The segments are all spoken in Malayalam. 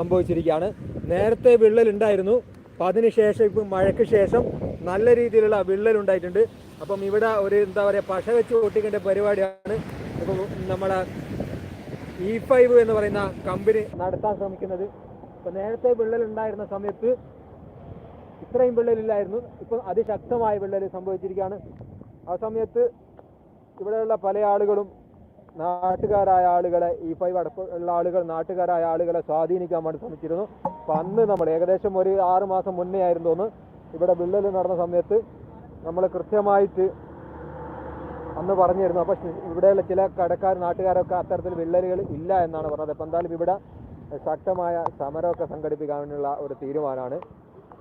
സംഭവിച്ചിരിക്കുകയാണ്. നേരത്തെ വിള്ളൽ ഉണ്ടായിരുന്നു അപ്പം അതിനുശേഷം ഇപ്പം മഴയ്ക്ക് ശേഷം നല്ല രീതിയിലുള്ള വിള്ളൽ ഉണ്ടായിട്ടുണ്ട് അപ്പം ഇവിടെ ഒരു എന്താ പറയുക പശ വെച്ച് ഒട്ടിക്കേണ്ട പരിപാടിയാണ്. ഇപ്പം നമ്മളെ ഇ ഫൈവ് എന്ന് പറയുന്ന കമ്പനി നടത്താൻ ശ്രമിക്കുന്നത്. ഇപ്പം നേരത്തെ വിള്ളൽ ഉണ്ടായിരുന്ന സമയത്ത് ഇത്രയും വിള്ളലില്ലായിരുന്നു. ഇപ്പം അതിശക്തമായ വിള്ളൽ സംഭവിച്ചിരിക്കുകയാണ്. ആ സമയത്ത് ഇവിടെയുള്ള പല ആളുകളും നാട്ടുകാരായ ആളുകളെ ഈ ഫൈവ് അടക്കമുള്ള ആളുകൾ നാട്ടുകാരായ ആളുകളെ സ്വാധീനിക്കാൻ വേണ്ടി ശ്രമിച്ചിരുന്നു. അപ്പം അന്ന് നമ്മൾ ഏകദേശം ഒരു ആറ് മാസം മുന്നേ ആയിരുന്നു തോന്നുന്നു ഇവിടെ വിള്ളൽ നടന്ന സമയത്ത് നമ്മൾ കൃത്യമായിട്ട് അന്ന് പറഞ്ഞിരുന്നു. അപ്പോൾ ഇവിടെയുള്ള ചില കടക്കാർ നാട്ടുകാരൊക്കെ അത്തരത്തിൽ വിള്ളലുകൾ ഇല്ല എന്നാണ് പറഞ്ഞത്. അപ്പം എന്തായാലും ഇവിടെ ശക്തമായ സമരമൊക്കെ സംഘടിപ്പിക്കാനുള്ള ഒരു തീരുമാനമാണ്.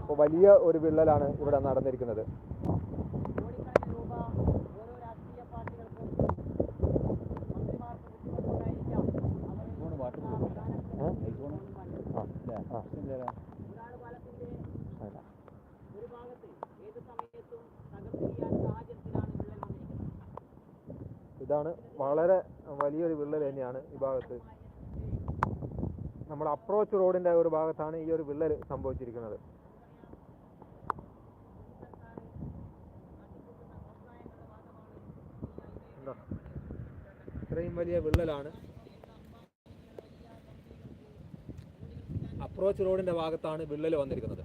അപ്പോൾ വലിയ ഒരു വിള്ളലാണ് ഇവിടെ നടന്നിരിക്കുന്നത് കോടിക്കണക്കിന് രൂപ ഓരോ രാഷ്ട്രീയ പാർട്ടികൾക്കും മന്ത്രിമാർക്കും ബുദ്ധിമുട്ടുണ്ടായിരിക്കാം ആ, ആ. ഒരാൾ പാലത്തിന്റെ ഒരു ഭാഗത്ത് ഏത് സമയത്തും തകർത്തിരിയാൻ സാഹചര്യത്തിലാണ് വിള്ളൽ വന്നിരിക്കുന്നത് ഇതാണ് വളരെ വലിയൊരു വിള്ളൽ തന്നെയാണ് ഈ ഭാഗത്ത്. നമ്മൾ അപ്രോച്ച് റോഡിന്റെ ഒരു ഭാഗത്താണ് ഈ ഒരു വിള്ളൽ സംഭവിച്ചിരിക്കുന്നത്? ഇത്രയും വലിയ വിള്ളലാണ് അപ്രോച്ച് റോഡിന്റെ ഭാഗത്താണ് വിള്ളൽ വന്നിരിക്കുന്നത്.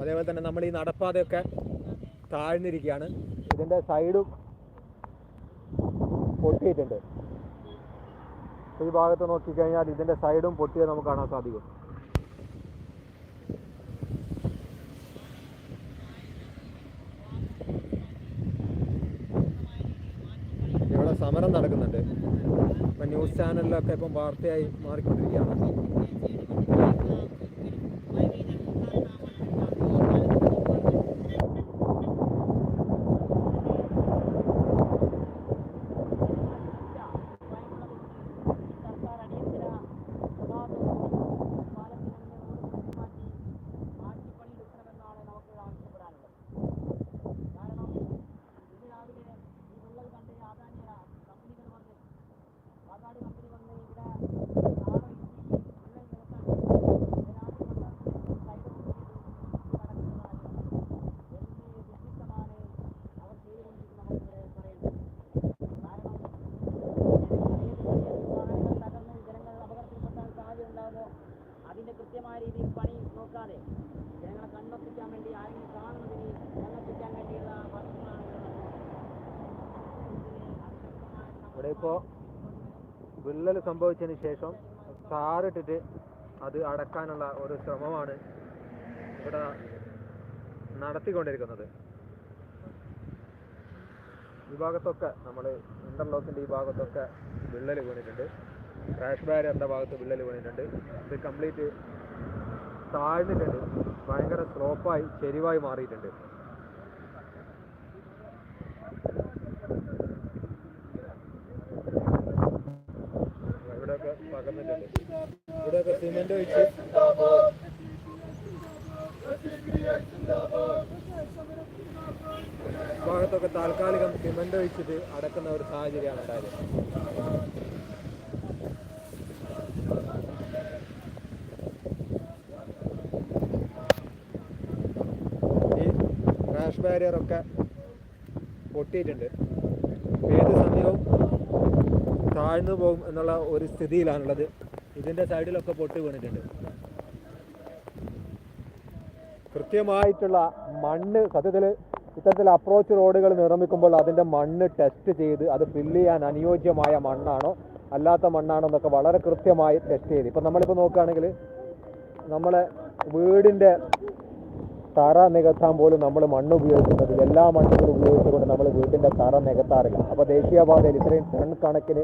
അതേപോലെ തന്നെ നമ്മൾ ഈ നടപ്പാതയൊക്കെ താഴ്ന്നിരിക്കുകയാണ്. ഇതിന്റെ സൈഡും പൊട്ടിയിട്ടുണ്ട്. ഈ ഭാഗത്ത് നോക്കിക്കഴിഞ്ഞാൽ ഇതിന്റെ സൈഡും പൊട്ടിയത് നമുക്ക് കാണാൻ സാധിക്കും. ഇവിടെ സമരം നടക്കുന്നുണ്ട്. ഇപ്പം ന്യൂസ് ചാനലിലൊക്കെ ഇപ്പം വാർത്തയായി മാറിക്കൊണ്ടിരിക്കുകയാണ് സർക്കാർ അടിയന്തര സമാധാനം പാലത്തിന് റോഡ് മാറ്റി മാറ്റിപ്പണിയെടുക്കണമെന്നാണ് നമുക്ക് ആവശ്യപ്പെടാനുള്ളത് കാരണം ഇന്ന് രാവിലെ ഈ വിള്ളൽ കണ്ട് ആദായ കമ്പനികൾ വന്ന് വാഗാട് കമ്പനി വന്ന് ഇവിടെ ആറോ ഇഞ്ച് വിള്ളൽ നികത്താൻ രാവിലെ വന്ന് സൈഡ് നടക്കുന്നതാണ് എന്ത് വ്യത്യസ്തമാണ് അവർ ചെയ്തുകൊണ്ടിരിക്കുന്നതെന്ന് പറയുന്നത് കാരണം വാഹനങ്ങൾ തകർന്ന് ജനങ്ങൾ അപകടത്തിൽപ്പെട്ടാൻ സാധ്യത ഉണ്ടാകുമോ അതിന്റെ കൃത്യമായ രീതിയിൽ പണി നോക്കാതെ ജനങ്ങളെ കണ്ണൊപ്പിക്കാൻ വേണ്ടി ആരെങ്കിലും കാണുന്നതിന് കണ്ണൊപ്പിക്കാൻ വേണ്ടിയുള്ള വർഷങ്ങളാണ് ഇവിടെ ഇപ്പോൾ വിള്ളൽ സംഭവിച്ചതിന് ശേഷം താറിട്ടിട്ട് അത് അടക്കാനുള്ള ഒരു ശ്രമമാണ് ഇവിടെ നടത്തിക്കൊണ്ടിരിക്കുന്നത്. ഈ ഭാഗത്തൊക്കെ നമ്മൾ ഇന്റർലോക്കിന്റെ ഈ ഭാഗത്തൊക്കെ വിള്ളൽ വീണിട്ടുണ്ട്. ക്രാഷ് ബാരിയറിന്റെ ഭാഗത്ത് വിള്ളൽ വീണിട്ടുണ്ട്. ഇത് കംപ്ലീറ്റ് താഴ്ന്നിട്ടുണ്ട്. ഭയങ്കര സ്ലോപ്പായി ചെരിവായി മാറിയിട്ടുണ്ട് ഇവിടെയൊക്കെ പകർന്നിട്ടുണ്ട് ഇവിടെയൊക്കെ സിമെന്റ് ഒഴിച്ച് ഭാഗത്തൊക്കെ താൽക്കാലികം സിമെന്റ് ഒഴിച്ചിട്ട് അടക്കുന്ന ഒരു സാഹചര്യമാണ് ഉണ്ടായത്. ഈ റാഷ് പൊട്ടിയിട്ടുണ്ട്. ഏത് സമയവും താഴ്ന്നു പോകും എന്നുള്ള ഒരു സ്ഥിതിയിലാണുള്ളത്. ഇതിന്റെ സൈഡിലൊക്കെ പൊട്ടി വീണിട്ടുണ്ട്. കൃത്യമായിട്ടുള്ള മണ്ണ് സത്യത്തിൽ ഇത്തരത്തിൽ അപ്രോച്ച് റോഡുകൾ നിർമ്മിക്കുമ്പോൾ അതിന്റെ മണ്ണ് ടെസ്റ്റ് ചെയ്ത് അത് ഫില്ല് ചെയ്യാൻ അനുയോജ്യമായ മണ്ണാണോ അല്ലാത്ത മണ്ണാണോ എന്നൊക്കെ വളരെ കൃത്യമായി ടെസ്റ്റ് ചെയ്ത്. ഇപ്പം നമ്മളിപ്പോൾ നോക്കുകയാണെങ്കിൽ നമ്മളെ വീടിന്റെ തറ നികത്താൻ പോലും നമ്മൾ മണ്ണ് ഉപയോഗിക്കുന്നത്. എല്ലാ മണ്ണുകളും ഉപയോഗിച്ചുകൊണ്ട് നമ്മൾ വീട്ടിന്റെ തറ നികത്താറില്ല അപ്പോൾ ദേശീയപാതയിൽ ഇത്രയും ടൺ കണക്കിന്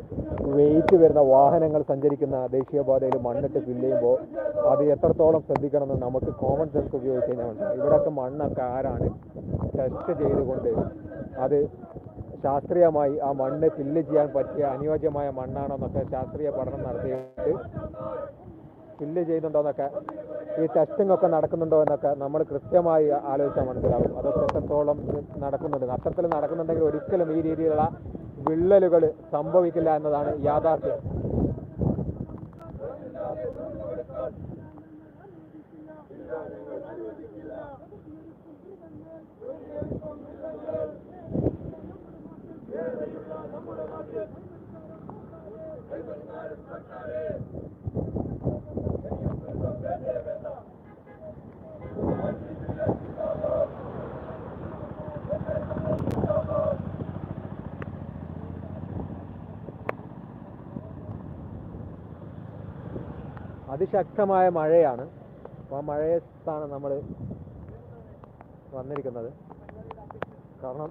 വെയിറ്റ് വരുന്ന വാഹനങ്ങൾ സഞ്ചരിക്കുന്ന ദേശീയപാതയിൽ മണ്ണിട്ട് ഫില്ല് ചെയ്യുമ്പോൾ അത് എത്രത്തോളം ശ്രദ്ധിക്കണമെന്ന് നമുക്ക് കോമൺ സെൻസ് ഉപയോഗിച്ച് കഴിഞ്ഞാൽ മണ്ണൊക്കെ ആരാണ് ടെസ്റ്റ് ചെയ്തുകൊണ്ട് അത് ശാസ്ത്രീയമായി ആ മണ്ണ് ഫില്ല് ചെയ്യാൻ പറ്റിയ അനുയോജ്യമായ മണ്ണാണോ എന്നൊക്കെ ശാസ്ത്രീയ പഠനം നടത്തിയിട്ട് ഫില്ല് ചെയ്യുന്നുണ്ടോന്നൊക്കെ ഈ ടെസ്റ്റിംഗ് ഒക്കെ നടക്കുന്നുണ്ടോ എന്നൊക്കെ നമ്മൾ കൃത്യമായി ആലോചിച്ചാൽ മനസ്സിലാവും. അത് എത്രത്തോളം നടക്കുന്നുണ്ട്. അത്തരത്തിൽ നടക്കുന്നുണ്ടെങ്കിൽ ഒരിക്കലും ഈ രീതിയിലുള്ള വിള്ളലുകൾ സംഭവിക്കില്ല എന്നതാണ് യാഥാർത്ഥ്യം. അതിശക്തമായ മഴയാണ്. അപ്പോൾ ആ മഴയത്താണ് നമ്മൾ വന്നിരിക്കുന്നത്. കാരണം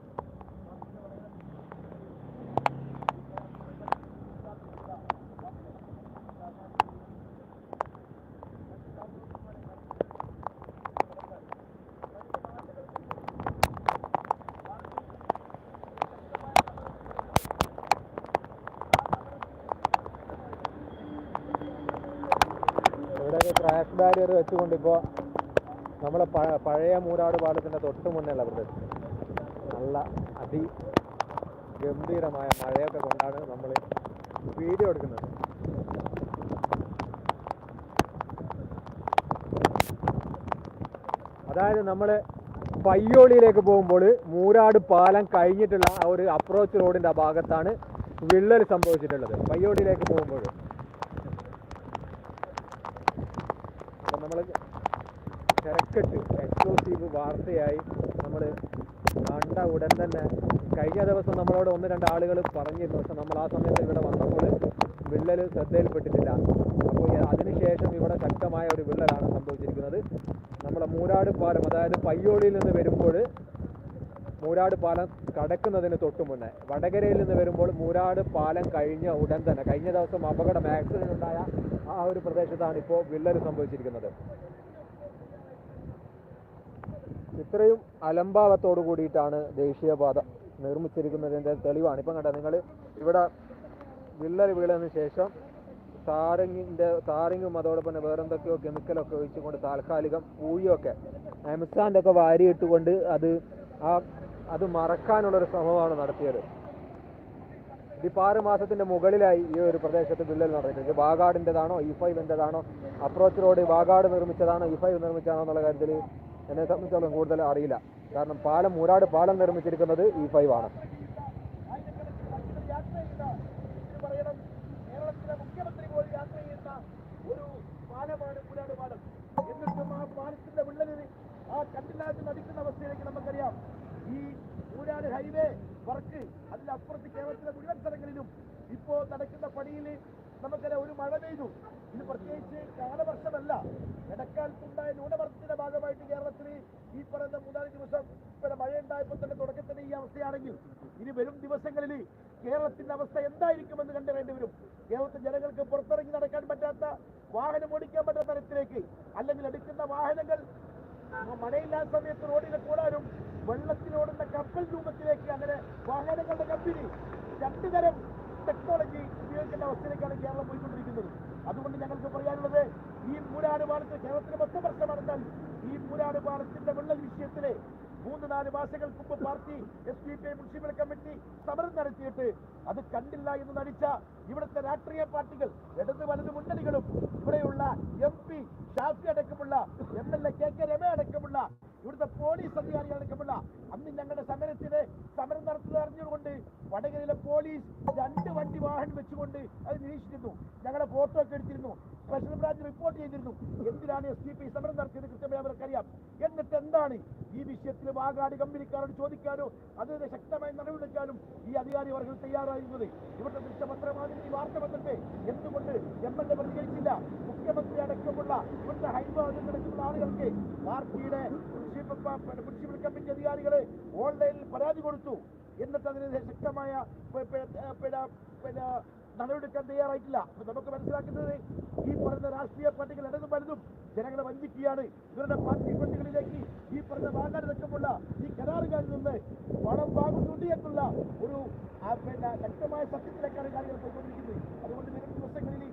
ക്രാഷ് ബാരിയർ വെച്ചുകൊണ്ട് ഇപ്പോൾ നമ്മളെ പഴ- പഴയ മൂരാട് പാലത്തിന്റെ തൊട്ട് മുന്നേയുള്ള പ്രദേശം. നല്ല അതി ഗംഭീരമായ മഴയൊക്കെ കൊണ്ടാണ് നമ്മൾ വീഡിയോ എടുക്കുന്നത്. അതായത് നമ്മൾ പയ്യോളിയിലേക്ക് പോകുമ്പോൾ മൂരാട് പാലം കഴിഞ്ഞിട്ടുള്ള ആ ഒരു അപ്രോച്ച് റോഡിന്റെ ഭാഗത്താണ് വിള്ളൽ സംഭവിച്ചിട്ടുള്ളത്. പയ്യോളിയിലേക്ക് പോകുമ്പോൾ അപ്പം നമ്മൾ തിരക്കിട്ട് എക്സ്ക്ലൂസീവ് വാർത്തയായി നമ്മൾ കണ്ട ഉടൻ തന്നെ കഴിഞ്ഞ ദിവസം നമ്മളോട് ഒന്ന് രണ്ട് ആളുകൾ പറഞ്ഞിരുന്നു. പക്ഷെ നമ്മൾ ആ സമയത്ത് ഇവിടെ വന്നപ്പോൾ വിള്ളൽ ശ്രദ്ധയിൽപ്പെട്ടിട്ടില്ല. അപ്പോൾ അതിനുശേഷം ഇവിടെ ശക്തമായ ഒരു വിള്ളലാണ് സംഭവിച്ചിരിക്കുന്നത്. നമ്മുടെ മൂരാട് പാലം അതായത് പയ്യോളിയിൽ നിന്ന് വരുമ്പോൾ മൂരാട് പാലം കടക്കുന്നതിന് തൊട്ടു മുന്നേ വടകരയിൽ നിന്ന് വരുമ്പോൾ മൂരാട് പാലം കഴിഞ്ഞ ഉടൻ തന്നെ കഴിഞ്ഞ ദിവസം അപകടം ആക്സിഡന്റ് ഉണ്ടായ ആ ഒരു പ്രദേശത്താണ് ഇപ്പോൾ വിള്ളൽ സംഭവിച്ചിരിക്കുന്നത്. ഇത്രയും അലംഭാവത്തോട് കൂടിയിട്ടാണ് ദേശീയപാത നിർമ്മിച്ചിരിക്കുന്നതിന്റെ തെളിവാണ്. ഇപ്പം കണ്ട നിങ്ങൾ ഇവിടെ വിള്ളൽ വീണതിന് ശേഷം താരങ്ങിന്റെ താരങ്ങും അതോടൊപ്പം തന്നെ വേറെന്തൊക്കെയോ കെമിക്കലൊക്കെ ഒഴിച്ചുകൊണ്ട് താൽക്കാലികം പൂഴിയൊക്കെ അമിസാന്റെ ഒക്കെ വാരിയിട്ടുകൊണ്ട് അത് ആ അത് മറക്കാനുള്ളൊരു ശ്രമമാണ് നടത്തിയത്. ഇതിപ്പോൾ ആറ് മാസത്തിന്റെ മുകളിലായി ഈ ഒരു പ്രദേശത്ത് വിള്ളൽ നടന്നിട്ടുണ്ട്. വാഗാടിന്റെതാണോ ഇ ഫൈവിന്റെതാണോ? അപ്രോച്ച് റോഡ് വാഗാട് നിർമ്മിച്ചതാണോ ഇ ഫൈവ് നിർമ്മിച്ചതാണോ എന്നുള്ള കാര്യത്തിൽ എന്നെ സംബന്ധിച്ചോളം കൂടുതൽ അറിയില്ല. കാരണം പാലം മൂരാട് പാലം നിർമ്മിച്ചിരിക്കുന്നത് ഇ ഫൈവ് ആണ്. എന്നിട്ടും ആ പാലത്തിന്റെ ആ അവസ്ഥയിലേക്ക് നമുക്കറിയാം ഈ മൂരാട് ഹൈവേ വർക്ക് അതിലപ്പുറത്ത് കേരളത്തിലെ മുഴുവൻ സ്ഥലങ്ങളിലും ഇപ്പോ നടക്കുന്ന പണിയിൽ നമുക്കറിയാം ഒരു മഴ പെയ്തു. ഇത് പ്രത്യേകിച്ച് കാലവർഷമല്ല ഇടക്കാലത്തുണ്ടായ ന്യൂനമർദ്ദത്തിന്റെ ഭാഗമായിട്ട് കേരളത്തിൽ ഈ പറയുന്ന മൂന്നാൽ ദിവസം ഇവിടെ മഴ ഉണ്ടായപ്പോൾ തന്നെ തുടക്കത്തിന് ഈ അവസ്ഥയാണെങ്കിൽ ഇനി വരും ദിവസങ്ങളിൽ കേരളത്തിന്റെ അവസ്ഥ എന്തായിരിക്കുമെന്ന് കണ്ടറിയേണ്ടി വരും. കേരളത്തിൽ ജനങ്ങൾക്ക് പുറത്തിറങ്ങി നടക്കാൻ പറ്റാത്ത വാഹനം ഓടിക്കാൻ പറ്റാത്ത തരത്തിലേക്ക് അല്ലെങ്കിൽ എടുക്കുന്ന വാഹനങ്ങൾ മഴയില്ലാത്ത സമയത്ത് റോഡിലെ കൂടാനും വെള്ളത്തിലോടുന്ന കപ്പൽ രൂപത്തിലേക്ക് അങ്ങനെ വാഹനങ്ങളുടെ കമ്പനി രണ്ടു തരം ടെക്നോളജി ഉപയോഗിക്കേണ്ട അവസ്ഥയിലേക്കാണ് കേരളം പോയിക്കൊണ്ടിരിക്കുന്നത്. അതുകൊണ്ട് ഞങ്ങൾക്ക് പറയാനുള്ളത് ഈ പൂരാട് പാലത്ത് കേരളത്തിന് മൊത്തം പ്രശ്നമാണെന്നാൽ ഈ പൂരാട് പാലത്തിന്റെ വെള്ളൽ വിഷയത്തിലെ മൂന്ന് നാല് മാസങ്ങൾക്ക് മുമ്പ് party S D P municipal committee സമരം നടത്തിയിട്ട് അത് കണ്ടില്ല എന്ന് നടിച്ച ഇവിടുത്തെ രാഷ്ട്രീയ പാർട്ടികൾ ഇടത് വലത് മുന്നണികളും ഇവിടെയുള്ള എം പി ഷാഫി അടക്കമുള്ള M L A K K Rema അടക്കമുള്ള ഇവിടുത്തെ പോലീസ് അധികാരികൾ അടക്കമുള്ള അന്ന് ഞങ്ങളുടെ സമരത്തിന് വടകരയിലെ പോലീസ് രണ്ട് വണ്ടി വാഹനം വെച്ചുകൊണ്ട് അത് നിരീക്ഷിച്ചിരുന്നു. ഞങ്ങളുടെ ഫോട്ടോ ഒക്കെ എടുത്തിരുന്നു. സ്പെഷ്യൽ ബ്രാഞ്ച് റിപ്പോർട്ട് ചെയ്തിരുന്നു. എന്തിനാണ് എസ് ഡി പി സമരം നടത്തിയത് കൃത്യമായി അവർക്കറിയാം. എന്നിട്ട് എന്താണ് ഈ വിഷയത്തിൽ വാഗാട് കമ്പനിക്കാരോട് ചോദിക്കാനോ അതിന് ശക്തമായി നടപടിയെടുക്കാനും ഈ അധികാരി വർഗം തയ്യാറായിരുന്നത്? ഇവിടുത്തെ ദൃശ്യപത്രമാതിരി ഈ വാർത്ത വന്നിട്ട് എന്തുകൊണ്ട് എം എൽ എ പ്രതികരിച്ചില്ല? മുഖ്യമന്ത്രി അടക്കമുള്ള ഇവിടുത്തെ ഹൈദരാബാദിലുള്ള ആളുകൾക്ക് പാർട്ടിയുടെ മുനിസിപ്പൽ കമ്മിറ്റി അധികാരികളെ ഓൺലൈനിൽ പരാതി കൊടുത്തു. എന്നിട്ട് അതിന് ശക്തമായ പിന്നെ നടപടിയെടുക്കാൻ തയ്യാറായിട്ടില്ല. അപ്പൊ നമുക്ക് മനസ്സിലാക്കുന്നത് ഈ പറഞ്ഞ രാഷ്ട്രീയ പാർട്ടികൾ ഇടതും വലുതും ജനങ്ങളെ വഞ്ചിക്കുകയാണ്. ഇവരുടെ പാർട്ടി ഫണ്ടുകളിലേക്ക് ഈ പറഞ്ഞ വാങ്ങാനടക്കമുള്ള ഈ കരാറുകാരിൽ നിന്ന് പണം വാങ്ങുന്നുണ്ട് എന്നുള്ള ഒരു പിന്നെ ശക്തമായ സത്യത്തിലേക്കാണ് കാര്യങ്ങൾ പോയിക്കൊണ്ടിരിക്കുന്നത്. അതുകൊണ്ട് നിരവധി ദിവസങ്ങളിൽ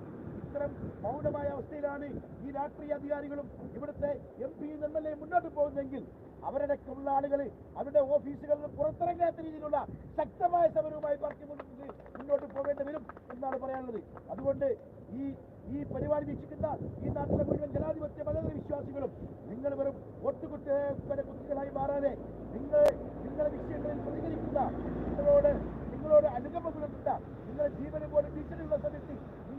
ഇത്തരം മൗനമായ അവസ്ഥയിലാണ് ഈ രാഷ്ട്രീയ അധികാരികളും ഇവിടുത്തെ എം പിയും എം എൽ എ മുന്നോട്ട് പോകുന്നതെങ്കിൽ അവരടക്കമുള്ള ആളുകൾ അവരുടെ ഓഫീസുകളിൽ പുറത്തിറങ്ങാത്ത രീതിയിലുള്ള ശക്തമായ സമരവുമായി പാർട്ടി മുന്നോട്ട് മുന്നോട്ട് പോകേണ്ടി വരും എന്നാണ് പറയാനുള്ളത്. അതുകൊണ്ട് ഈ ഈ പരിപാടി വീക്ഷിക്കുന്ന ഈ നാട്ടിലെ മുഴുവൻ ജനാധിപത്യ മതേതര വിശ്വാസികളും നിങ്ങൾ വെറും ഒട്ടുകുട്ടി കുട്ടികളായി മാറാതെ നിങ്ങൾ നിങ്ങളുടെ വിഷയങ്ങളിൽ പ്രതികരിക്കുന്ന നിങ്ങളോട് നിങ്ങളോട് അനുകമ്പ പുലർത്തുന്ന നിങ്ങളുടെ ജീവന് പോലെ ഭീഷണിയുള്ള സമയത്ത്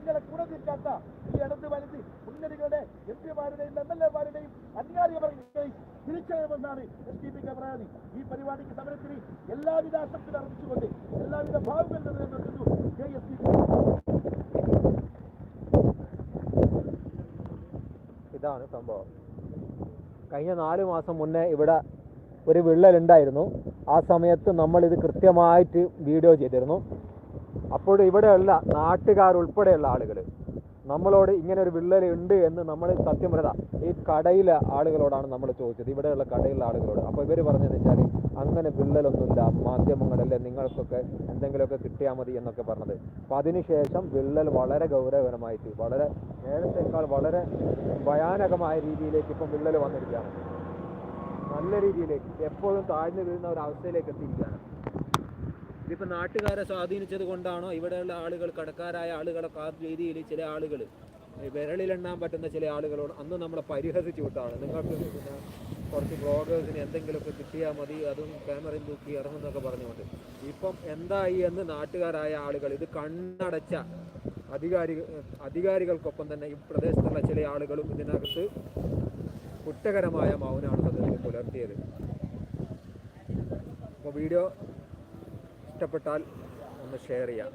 നിങ്ങളെ കൂടെ നിൽക്കാത്ത ഈ ഇടത് വലത് മുന്നണികളുടെ എം പിമാരുടെയും എം എൽ എമാരുടെയും അധികാരികളെ തിരിച്ചറിയുമെന്നാണ് എസ് ഡി പിക്ക് പരാതി ഈ പരിപാടിക്ക് സമരത്തിന് എല്ലാവിധ ആശംസകൾ അർപ്പിച്ചുകൊണ്ട് എല്ലാവിധ ഭാവങ്ങൾ നിർത്തുന്നു കെ എസ് ഡി ഇതാണ് സംഭവം. കഴിഞ്ഞ നാല് മാസം മുന്നേ ഇവിടെ ഒരു വിള്ളലുണ്ടായിരുന്നു ആ സമയത്ത് നമ്മൾ ഇത് കൃത്യമായിട്ട് വീഡിയോ ചെയ്തിരുന്നു. അപ്പോൾ ഇവിടെയുള്ള നാട്ടുകാർ ഉൾപ്പെടെയുള്ള ആളുകൾ നമ്മളോട് ഇങ്ങനെ ഒരു വിള്ളൽ ഉണ്ട് എന്ന് നമ്മൾ സത്യം പറയാ ഈ കടയിലെ ആളുകളോടാണ് നമ്മൾ ചോദിച്ചത്. ഇവിടെയുള്ള കടയിലെ ആളുകളോട്. അപ്പോൾ ഇവർ പറഞ്ഞതെന്ന് വെച്ചാൽ അങ്ങനെ വിള്ളലൊന്നുമില്ല. മാധ്യമങ്ങളല്ലേ നിങ്ങൾക്കൊക്കെ എന്തെങ്കിലുമൊക്കെ കിട്ടിയാൽ മതി എന്നൊക്കെ പറഞ്ഞത്. അപ്പോൾ അതിനുശേഷം വിള്ളൽ വളരെ ഗൗരവകരമായിട്ട് വളരെ നേരത്തേക്കാൾ വളരെ ഭയാനകമായ രീതിയിലേക്ക് ഇപ്പം വിള്ളൽ വന്നിരിക്കുകയാണ്. നല്ല രീതിയിലേക്ക് എപ്പോഴും താഴ്ന്നു വീഴുന്ന ഒരു അവസ്ഥയിലേക്ക് എത്തിയിരിക്കുകയാണ്. ഇതിപ്പോൾ നാട്ടുകാരെ സ്വാധീനിച്ചത് കൊണ്ടാണോ ഇവിടെയുള്ള ആളുകൾ കടക്കാരായ ആളുകളൊക്കെ ആ രീതിയിൽ ചില ആളുകൾ വിരളിലെണ്ണാൻ പറ്റുന്ന ചില ആളുകളോട് അന്ന് നമ്മളെ പരിഹസിച്ചു വിട്ടാണ്. നിങ്ങൾക്ക് പിന്നെ കുറച്ച് ബ്ലോഗേഴ്സിന് എന്തെങ്കിലുമൊക്കെ കിട്ടിയാൽ മതി അതും ക്യാമറയും തൂക്കി ഇറങ്ങുന്നൊക്കെ പറഞ്ഞുകൊണ്ട്. ഇപ്പം എന്തായി എന്ന് നാട്ടുകാരായ ആളുകൾ ഇത് കണ്ണടച്ച അധികാരി അധികാരികൾക്കൊപ്പം തന്നെ ഈ പ്രദേശത്തുള്ള ചില ആളുകളും ഇതിനകത്ത് കുറ്റകരമായ സത്യത്തിൽ പുലർത്തിയത്. അപ്പോൾ വീഡിയോ ഇഷ്ടപ്പെട്ടാൽ ഒന്ന് ഷെയർ ചെയ്യാം.